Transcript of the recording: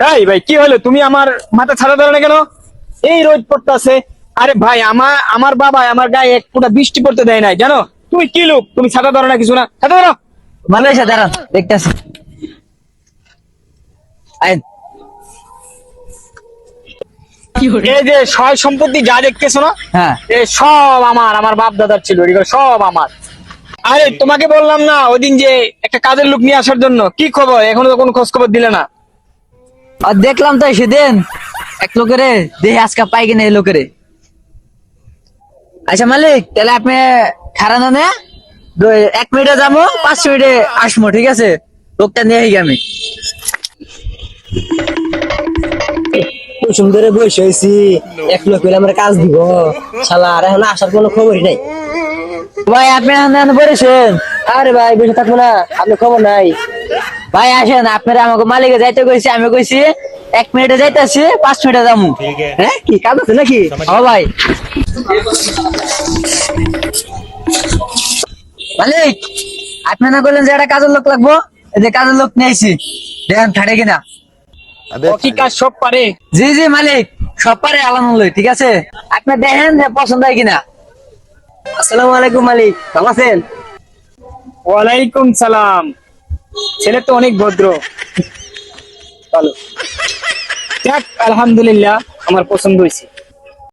তাই ভাই কি হলো? তুমি আমার মাথা ছাড়া ধরো না কেন? এই রোদ পড়তেছে। আরে ভাই আমার আমার বাবা আমার গায়ে এক ফোঁটা বৃষ্টি পড়তে দেয় নাই জানো? তুমি কি লোক? তুমি ছাতা ধরো না কিছু না? ছাতা ধরো! ভালো হয়েছে দাঁড়ান দেখতেছি এই যে সয় সম্পত্তি যা দেখতেছো না হ্যাঁ। এ সব আমার আমার বাপ দাদার ছিল সব আমার। আরে তোমাকে বললাম না ওইদিন যে একটা কাজের লোক নিয়ে আসার জন্য কি খবর? এখনও তো কোনো খোঁজ খবর দিলে না। আর দেখলাম তো সেদিন এক লোকেরে দেখে আজকে পাই কিনা এই লোকেরে। আচ্ছা মালিক তাহলে আপনি খারানো নে এক মিনিটে যাব পাঁচ মিনিটে আসব ঠিক আছে? লোকটা নিয়ে আমি। কুসুম ধরে বসে হয়েছি এক লোক হইলে আমার কাজ দিব। শালা আর এখন আসার কোনো খবরই নাই। ভাই আপনি এখানে বলেছেন আরে ভাই বসে থাকব না আপনার খবর নাই। ভাই আসেন আপনারা আমাকে মালিকে যাইতে কইছি আমি কইছি এক মিনিটে যাইতেছি পাঁচ মিনিটে যাব হ্যাঁ কি কাজ আছে নাকি? ও ভাই। মালিক আপনি না বললেন যে একটা কাজের লোক লাগবো এই যে কাজের লোক নিয়েছি। দেখেন থাকে কিনা। ও কি কাজ সব পারে? জি জি মালিক সব পারে আলাম লই ঠিক আছে? আপনি দেখেন যে পছন্দ হয় কিনা। আসসালামু আলাইকুম মালিক ভালো আছেন? ওয়ালাইকুম সালাম। ছেলে তো অনেক ভদ্র। ভালো যাক আলহামদুলিল্লাহ আমার পছন্দ হয়েছে।